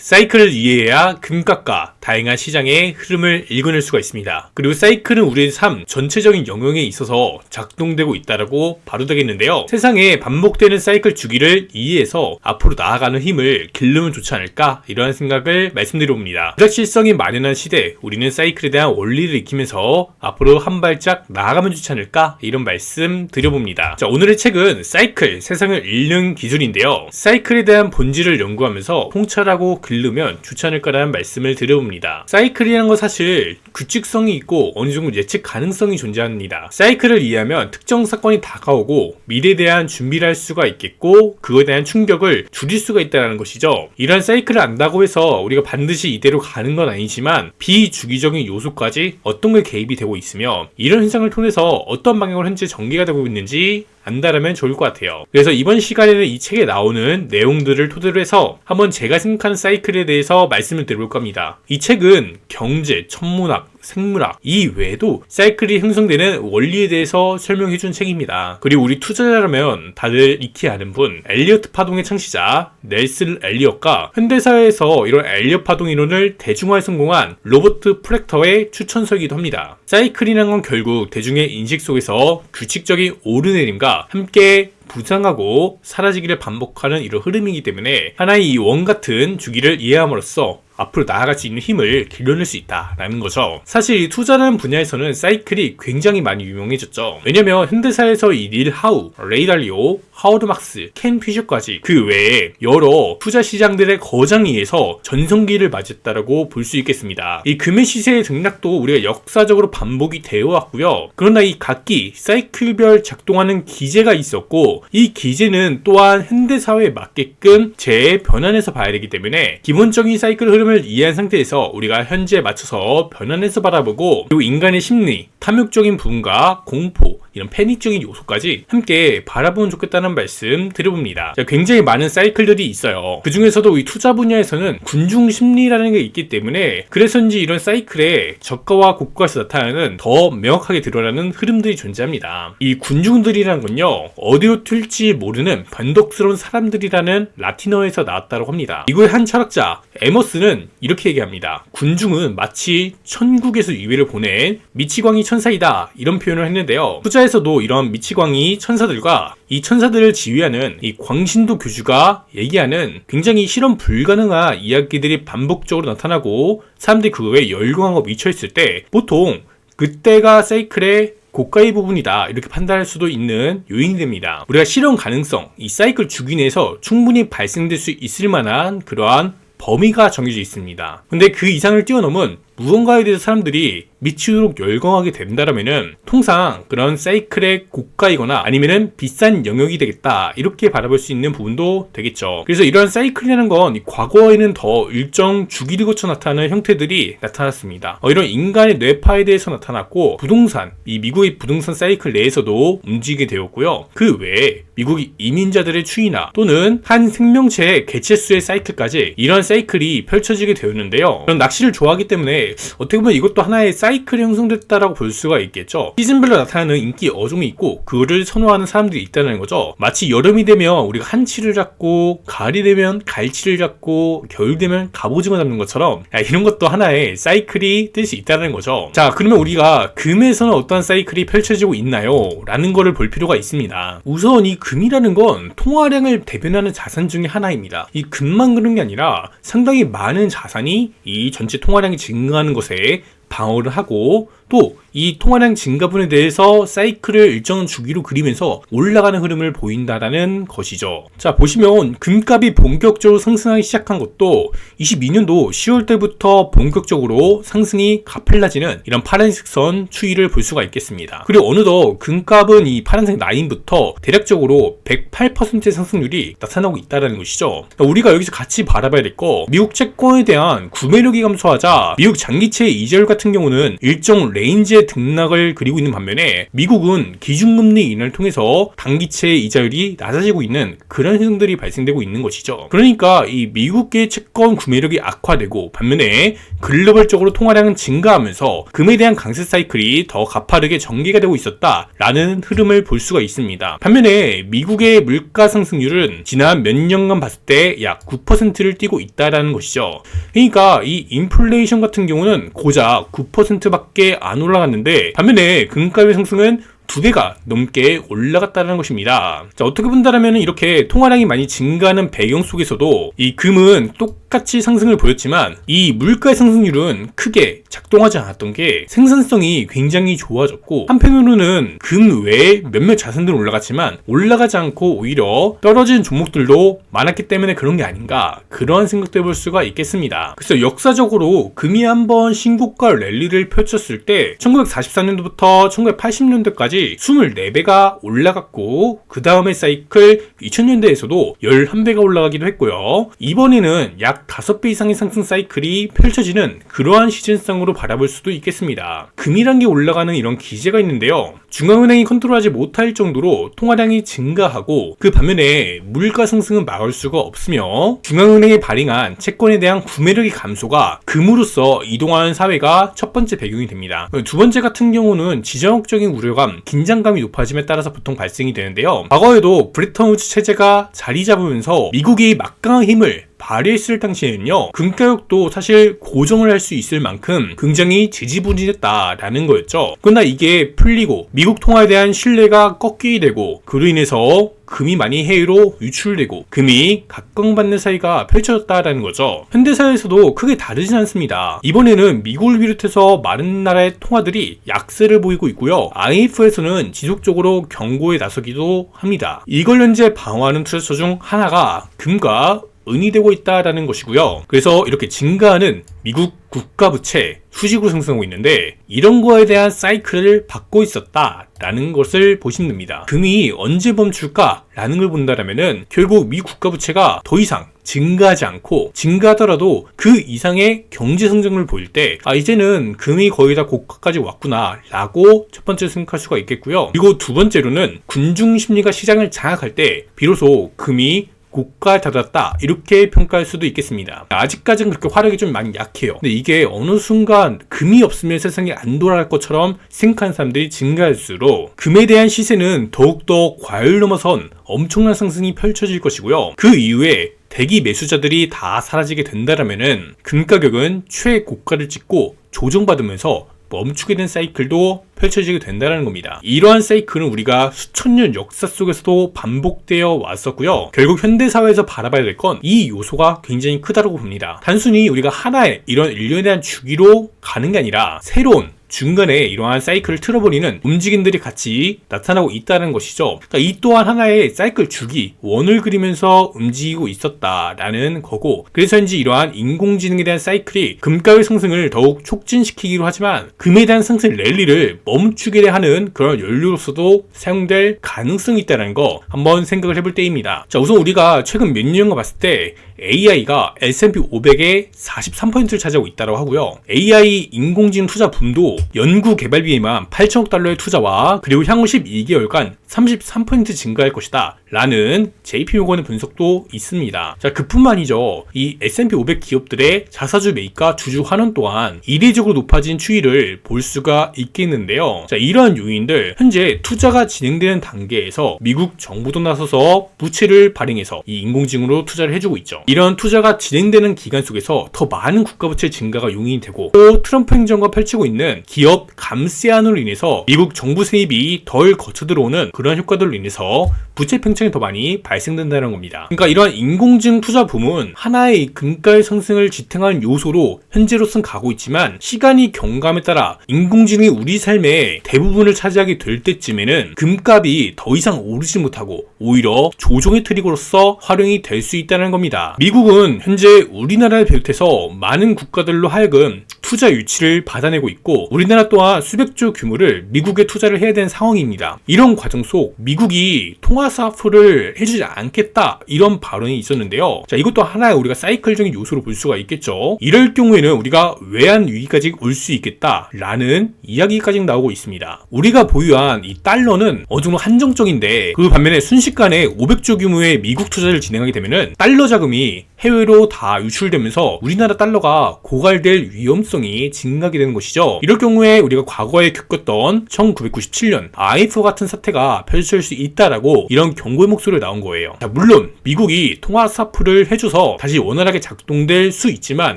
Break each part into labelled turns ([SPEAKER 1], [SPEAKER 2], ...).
[SPEAKER 1] 사이클을 이해해야 금값과 다양한 시장의 흐름을 읽어낼 수가 있습니다. 그리고 사이클은 우리의 삶 전체적인 영역에 있어서 작동되고 있다라고 바로 되겠는데요. 세상에 반복되는 사이클 주기를 이해해서 앞으로 나아가는 힘을 길르면 좋지 않을까 이러한 생각을 말씀드려봅니다. 불확실성이 만연한 시대 우리는 사이클에 대한 원리를 익히면서 앞으로 한 발짝 나아가면 좋지 않을까 이런 말씀 드려봅니다. 자 오늘의 책은 사이클 세상을 읽는 기술인데요. 사이클에 대한 본질을 연구하면서 통찰하고 길르면 좋지 않을까라는 말씀을 드려봅니다. 사이클이라는 건 사실 규칙성이 있고 어느 정도 예측 가능성이 존재합니다. 사이클을 이해하면 특정 사건이 다가오고 미래에 대한 준비를 할 수가 있겠고 그거에 대한 충격을 줄일 수가 있다는 것이죠. 이런 사이클을 안다고 해서 우리가 반드시 이대로 가는 건 아니지만 비주기적인 요소까지 어떤 게 개입이 되고 있으며 이런 현상을 통해서 어떤 방향으로 현재 전개가 되고 있는지 안다라면 좋을 것 같아요. 그래서 이번 시간에는 이 책에 나오는 내용들을 토대로 해서 한번 제가 생각하는 사이클에 대해서 말씀을 드려볼 겁니다. 이 책은 경제, 천문학, 생물학 이 외에도 사이클이 형성되는 원리에 대해서 설명해준 책입니다. 그리고 우리 투자자라면 다들 익히 아는 분 엘리어트 파동의 창시자 넬슨 엘리엇과 현대사회에서 이런 엘리엇 파동 이론을 대중화에 성공한 로버트 프렉터의 추천서이기도 합니다. 사이클이라는 건 결국 대중의 인식 속에서 규칙적인 오르내림과 함께 부상하고 사라지기를 반복하는 이런 흐름이기 때문에 하나의 이 원 같은 주기를 이해함으로써 앞으로 나아갈 수 있는 힘을 길러낼 수 있다라는 거죠. 사실 이 투자라는 분야에서는 사이클이 굉장히 많이 유명해졌죠. 왜냐면 현대사에서 이 닐 하우, 레이 달리오, 하워드 막스, 켄 피셔까지 그 외에 여러 투자 시장들의 거장에 의해서 전성기를 맞았다라고 볼 수 있겠습니다. 이 금의 시세의 등락도 우리가 역사적으로 반복이 되어 왔고요. 그러나 이 각기 사이클별 작동하는 기제가 있었고 이 기제는 또한 현대 사회에 맞게끔 재변환해서 봐야 되기 때문에 기본적인 사이클 흐름을 이해한 상태에서 우리가 현재에 맞춰서 변환해서 바라보고 그리고 인간의 심리, 탐욕적인 부분과 공포, 이런 패닉적인 요소까지 함께 바라보면 좋겠다는 말씀 드려봅니다. 자, 굉장히 많은 사이클들이 있어요. 그 중에서도 이 투자 분야에서는 군중 심리라는 게 있기 때문에 그래서인지 이런 사이클에 저가와 고가에서 나타나는 더 명확하게 드러나는 흐름들이 존재합니다. 이 군중들이라는 건요, 어디로 튈지 모르는 변덕스러운 사람들이라는 라틴어에서 나왔다고 합니다. 미국의 한 철학자 에머스는 이렇게 얘기합니다. 군중은 마치 천국에서 유해를 보낸 미치광이 천사이다 이런 표현을 했는데요. 투자 투자에서도 이런 미치광이 천사들과 이 천사들을 지휘하는 이 광신도 교주가 얘기하는 굉장히 실험 불가능한 이야기들이 반복적으로 나타나고 사람들이 그거에 열광하고 미쳐있을 때 보통 그때가 사이클의 고가의 부분이다 이렇게 판단할 수도 있는 요인이 됩니다. 우리가 실험 가능성, 이 사이클 주기 내에서 충분히 발생될 수 있을 만한 그러한 범위가 정해져 있습니다. 근데 그 이상을 뛰어넘은 무언가에 대해서 사람들이 미치도록 열광하게 된다면은 통상 그런 사이클의 고가이거나 아니면은 비싼 영역이 되겠다 이렇게 바라볼 수 있는 부분도 되겠죠. 그래서 이런 사이클이라는 건 과거에는 더 일정 주기를 거쳐 나타나는 형태들이 나타났습니다. 어, 이런 인간의 뇌파에 대해서 나타났고 부동산 이 미국의 부동산 사이클 내에서도 움직이게 되었고요. 그 외에 미국의 이민자들의 추이나 또는 한 생명체의 개체수의 사이클까지 이런 사이클이 펼쳐지게 되었는데요. 저는 낚시를 좋아하기 때문에 어떻게 보면 이것도 하나의 사이클이 형성됐다라고 볼 수가 있겠죠. 시즌별로 나타나는 인기 어종이 있고 그거를 선호하는 사람들이 있다는 거죠. 마치 여름이 되면 우리가 한치를 잡고 가을이 되면 갈치를 잡고 겨울 되면 갑오징어 잡는 것처럼 야, 이런 것도 하나의 사이클이 될수 있다는 거죠. 자 그러면 우리가 금에서는 어떤 사이클이 펼쳐지고 있나요? 라는 거를 볼 필요가 있습니다. 우선 이 금이라는 건 통화량을 대변하는 자산 중의 하나입니다. 이 금만 그런 게 아니라 상당히 많은 자산이 이 전체 통화량이 증가 하는 것에 방어를 하고 또 이 통화량 증가분에 대해서 사이클을 일정 주기로 그리면서 올라가는 흐름을 보인다라는 것이죠. 자, 보시면 금값이 본격적으로 상승하기 시작한 것도 22년도 10월 때부터 본격적으로 상승이 가팔라지는 이런 파란색 선 추이를 볼 수가 있겠습니다. 그리고 어느덧 금값은 이 파란색 라인부터 대략적으로 108%의 상승률이 나타나고 있다는 것이죠. 그러니까 우리가 여기서 같이 바라봐야 될 거, 미국 채권에 대한 구매력이 감소하자 미국 장기채 이자율 같은 경우는 일정 레 인지의 등락을 그리고 있는 반면에 미국은 기준금리 인하를 통해서 단기채 이자율이 낮아지고 있는 그런 현상들이 발생되고 있는 것이죠. 그러니까 이 미국의 채권 구매력이 악화되고 반면에 글로벌적으로 통화량은 증가하면서 금에 대한 강세 사이클이 더 가파르게 전개가 되고 있었다라는 흐름을 볼 수가 있습니다. 반면에 미국의 물가 상승률은 지난 몇 년간 봤을 때 약 9%를 띄고 있다라는 것이죠. 그러니까 이 인플레이션 같은 경우는 고작 9%밖에 안 올라갔는데 반면에 금값의 상승은 두 배가 넘게 올라갔다는 것입니다. 자, 어떻게 본다면 이렇게 통화량이 많이 증가하는 배경 속에서도 이 금은 똑같이 상승을 보였지만 이 물가의 상승률은 크게 작동하지 않았던 게 생산성이 굉장히 좋아졌고 한편으로는 금 외에 몇몇 자산들은 올라갔지만 올라가지 않고 오히려 떨어진 종목들도 많았기 때문에 그런 게 아닌가 그러한 생각도 해볼 수가 있겠습니다. 그래서 역사적으로 금이 한번 신고가 랠리를 펼쳤을 때 1944년도부터 1980년도까지 24배가 올라갔고 그 다음에 사이클 2000년대에서도 11배가 올라가기도 했고요. 이번에는 약 5배 이상의 상승 사이클이 펼쳐지는 그러한 시즌성으로 바라볼 수도 있겠습니다. 금이란 게 올라가는 이런 기제가 있는데요. 중앙은행이 컨트롤하지 못할 정도로 통화량이 증가하고 그 반면에 물가 상승은 막을 수가 없으며 중앙은행이 발행한 채권에 대한 구매력의 감소가 금으로써 이동하는 사회가 첫 번째 배경이 됩니다. 두 번째 같은 경우는 지정학적인 우려감, 긴장감이 높아짐에 따라서 보통 발생이 되는데요. 과거에도 브레턴 우즈 체제가 자리 잡으면서 미국이 막강한 힘을 발휘했을 당시에는요, 금가격도 사실 고정을 할 수 있을 만큼 굉장히 지지부진했다라는 거였죠. 그러나 이게 풀리고 미국 통화에 대한 신뢰가 꺾이게 되고 그로 인해서 금이 많이 해외로 유출되고 금이 각광받는 사이가 펼쳐졌다라는 거죠. 현대사에서도 크게 다르진 않습니다. 이번에는 미국을 비롯해서 많은 나라의 통화들이 약세를 보이고 있고요. IMF에서는 지속적으로 경고에 나서기도 합니다. 이걸 현재 방어하는 투자처 중 하나가 금과 은이 되고 있다라는 것이고요. 그래서 이렇게 증가하는 미국 국가 부채 수직으로 상승하고 있는데 이런 거에 대한 사이클을 받고 있었다라는 것을 보시면 됩니다. 금이 언제 멈출까라는 걸 본다라면은 결국 미 국가 부채가 더 이상 증가하지 않고 증가하더라도 그 이상의 경제 성장을 보일 때 아 이제는 금이 거의 다 고가까지 왔구나라고 첫 번째 생각할 수가 있겠고요. 그리고 두 번째로는 군중 심리가 시장을 장악할 때 비로소 금이 고가에 다다랐다 이렇게 평가할 수도 있겠습니다. 아직까지는 그렇게 화력이 좀 많이 약해요. 근데 이게 어느 순간 금이 없으면 세상이 안 돌아갈 것처럼 생각하는 사람들이 증가할수록 금에 대한 시세는 더욱더 과열 넘어선 엄청난 상승이 펼쳐질 것이고요. 그 이후에 대기 매수자들이 다 사라지게 된다면은 금 가격은 최고가를 찍고 조정받으면서 멈추게 된 사이클도 펼쳐지게 된다는 겁니다. 이러한 사이클은 우리가 수천 년 역사 속에서도 반복되어 왔었고요. 결국 현대사회에서 바라봐야 될 건 이 요소가 굉장히 크다고 봅니다. 단순히 우리가 하나의 이런 인류에 대한 주기로 가는 게 아니라 새로운 중간에 이러한 사이클을 틀어버리는 움직임들이 같이 나타나고 있다는 것이죠. 그러니까 이 또한 하나의 사이클 주기, 원을 그리면서 움직이고 있었다라는 거고, 그래서인지 이러한 인공지능에 대한 사이클이 금가의 상승을 더욱 촉진시키기로 하지만 금에 대한 상승 랠리를 멈추게 하는 그런 연료로서도 사용될 가능성이 있다는 거 한번 생각을 해볼 때입니다. 자, 우선 우리가 최근 몇 년간 봤을 때 AI가 S&P 500의 43%를 차지하고 있다고 하고요. AI 인공지능 투자 붐도 연구 개발비에만 8천억 달러의 투자와 그리고 향후 12개월간 33% 증가할 것이다. 라는 JP모건의 분석도 있습니다. 자, 그뿐만이죠. 이 S&P 500 기업들의 자사주 매입과 주주 환원 또한 이례적으로 높아진 추이를 볼 수가 있겠는데요. 자, 이러한 요인들 현재 투자가 진행되는 단계에서 미국 정부도 나서서 부채를 발행해서 이 인공지능으로 투자를 해주고 있죠. 이런 투자가 진행되는 기간 속에서 더 많은 국가부채 증가가 용인이 되고 또 트럼프 행정과 펼치고 있는 기업 감세안으로 인해서 미국 정부 세입이 덜 거쳐 들어오는 그런 효과들로 인해서 부채 팽창이 더 많이 발생된다는 겁니다. 그러니까 이러한 인공지능 투자 붐은 하나의 금가의 상승을 지탱하는 요소로 현재로선 가고 있지만 시간이 경감에 따라 인공지능이 우리 삶의 대부분을 차지하게 될 때쯤에는 금값이 더 이상 오르지 못하고 오히려 조종의 트리거로서 활용이 될 수 있다는 겁니다. 미국은 현재 우리나라를 비롯해서 많은 국가들로 하여금 투자 유치를 받아내고 있고 우리나라 또한 수백조 규모를 미국에 투자를 해야 되는 상황입니다. 이런 과정 속 미국이 통화 사업을 해주지 않겠다 이런 발언이 있었는데요. 자 이것도 하나의 우리가 사이클적인 요소로 볼 수가 있겠죠. 이럴 경우에는 우리가 외환 위기까지 올 수 있겠다라는 이야기까지 나오고 있습니다. 우리가 보유한 이 달러는 어느 정도 한정적인데 그 반면에 순식간에 500조 규모의 미국 투자를 진행하게 되면은 달러 자금이 해외로 다 유출되면서 우리나라 달러가 고갈될 위험성이 증가하게 되는 것이죠. 이럴 경우에 우리가 과거에 겪었던 1997년 IMF 같은 사태가 펼쳐질 수 있다라고 이런 경고의 목소리가 나온 거예요. 자, 물론 미국이 통화 사프를 해줘서 다시 원활하게 작동될 수 있지만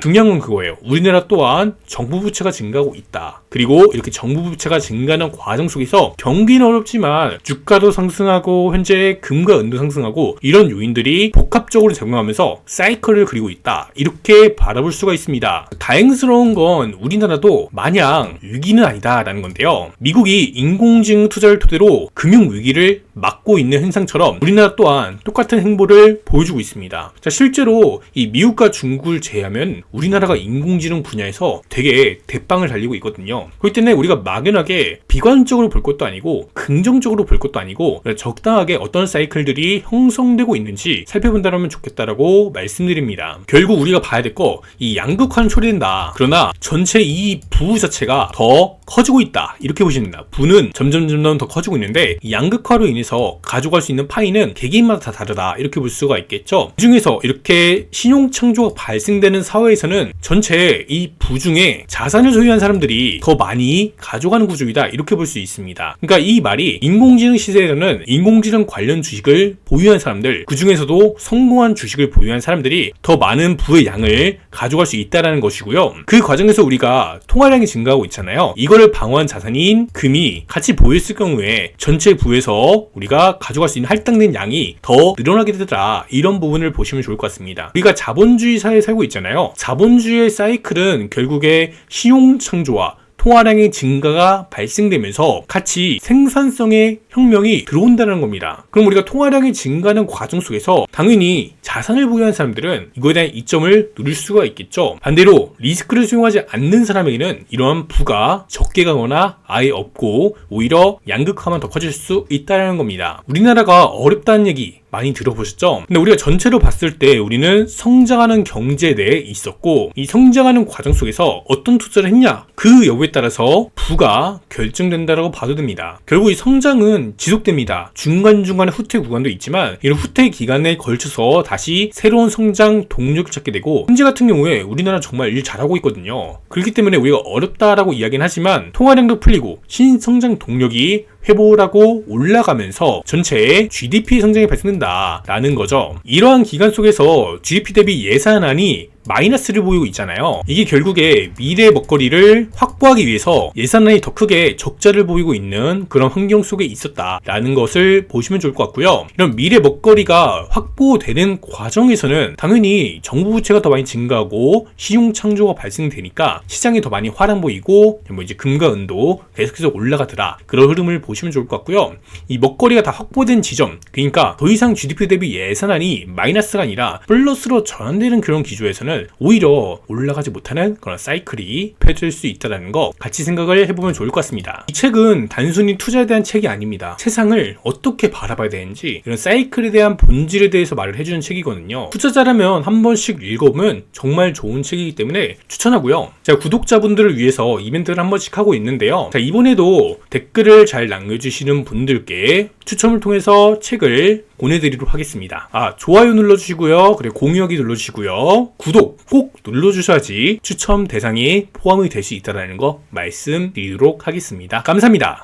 [SPEAKER 1] 중요한 건 그거예요. 우리나라 또한 정부 부채가 증가하고 있다. 그리고 이렇게 정부 부채가 증가하는 과정 속에서 경기는 어렵지만 주가도 상승하고 현재 금과 은도 상승하고 이런 요인들이 복합적으로 작용하면서 사이클을 그리고 있다. 이렇게 바라볼 수가 있습니다. 다행스러운 건 우리나라도 마냥 위기는 아니다라는 건데요. 미국이 인공지능 투자를 토대로 금융 위기를 막고 있는 현상처럼 우리나라 또한 똑같은 행보를 보여주고 있습니다. 자, 실제로 이 미국과 중국을 제외하면 우리나라가 인공지능 분야에서 되게 대빵을 달리고 있거든요. 그렇기 때문에 우리가 막연하게 비관적으로 볼 것도 아니고 긍정적으로 볼 것도 아니고 적당하게 어떤 사이클들이 형성되고 있는지 살펴본다면 좋겠다라고 말씀드립니다. 결국 우리가 봐야 될 거 이 양극화는 처리된다. 그러나 전체 이부 자체가 더 커지고 있다. 이렇게 보시면 됩니다. 부는 점점 점점 더 커지고 있는데 이 양극화로 인해서 가져갈 수 있는 파이는 개개인마다 다 다르다. 이렇게 볼 수가 있겠죠. 그 중에서 이렇게 신용 창조가 발생되는 사회에서는 전체 이 부 중에 자산을 소유한 사람들이 더 많이 가져가는 구조이다. 이렇게 볼 수 있습니다. 그러니까 이 말이 인공지능 시대에서는 인공지능 관련 주식을 보유한 사람들, 그 중에서도 성공한 주식을 보유한 사람들이 더 많은 부의 양을 가져갈 수 있다라는 것이고요. 그 과정에서 우리가 통화량이 증가하고 있잖아요. 이거 를 방어한 자산인 금이 같이 보였을 경우에 전체 부에서 우리가 가져갈 수 있는 할당된 양이 더 늘어나게 되더라. 이런 부분을 보시면 좋을 것 같습니다. 우리가 자본주의 사회에 살고 있잖아요. 자본주의의 사이클은 결국에 신용 창조와 통화량의 증가가 발생되면서 같이 생산성의 혁명이 들어온다는 겁니다. 그럼 우리가 통화량이 증가하는 과정 속에서 당연히 자산을 보유한 사람들은 이거에 대한 이점을 누릴 수가 있겠죠. 반대로 리스크를 수용하지 않는 사람에게는 이러한 부가 적게 가거나 아예 없고 오히려 양극화만 더 커질 수 있다는 겁니다. 우리나라가 어렵다는 얘기 많이 들어보셨죠? 근데 우리가 전체로 봤을 때 우리는 성장하는 경제 내에 있었고 이 성장하는 과정 속에서 어떤 투자를 했냐 그 여부에 따라서 부가 결정된다라고 봐도 됩니다. 결국 이 성장은 지속됩니다. 중간중간에 후퇴 구간도 있지만 이런 후퇴 기간에 걸쳐서 다시 새로운 성장 동력을 찾게 되고 현재 같은 경우에 우리나라 정말 일 잘하고 있거든요. 그렇기 때문에 우리가 어렵다라고 이야기는 하지만 통화량도 풀리고 신성장 동력이 회복하고 올라가면서 전체의 GDP 성장이 발생된다라는 거죠. 이러한 기간 속에서 GDP 대비 예산안이 마이너스를 보이고 있잖아요. 이게 결국에 미래 먹거리를 확보하기 위해서 예산안이 더 크게 적자를 보이고 있는 그런 환경 속에 있었다라는 것을 보시면 좋을 것 같고요. 이런 미래 먹거리가 확보되는 과정에서는 당연히 정부 부채가 더 많이 증가하고 신용 창조가 발생되니까 시장이 더 많이 화랑 보이고 뭐 이제 금과 은도 계속해서 올라가더라. 그런 흐름을 보시면 좋을 것 같고요. 이 먹거리가 다 확보된 지점, 그러니까 더 이상 GDP 대비 예산안이 마이너스가 아니라 플러스로 전환되는 그런 기조에서는 오히려 올라가지 못하는 그런 사이클이 펼쳐질 수 있다는 거 같이 생각을 해보면 좋을 것 같습니다. 이 책은 단순히 투자에 대한 책이 아닙니다. 세상을 어떻게 바라봐야 되는지 이런 사이클에 대한 본질에 대해서 말을 해주는 책이거든요. 투자자라면 한 번씩 읽어보면 정말 좋은 책이기 때문에 추천하고요. 제가 구독자분들을 위해서 이벤트를 한 번씩 하고 있는데요. 자, 이번에도 댓글을 잘 남겨주시는 분들께 추첨을 통해서 책을 보내드리도록 하겠습니다. 아, 좋아요 눌러주시고요. 그리고 공유하기 눌러주시고요. 구독 꼭 눌러주셔야지 추첨 대상에 포함이 될 수 있다는 거 말씀드리도록 하겠습니다. 감사합니다.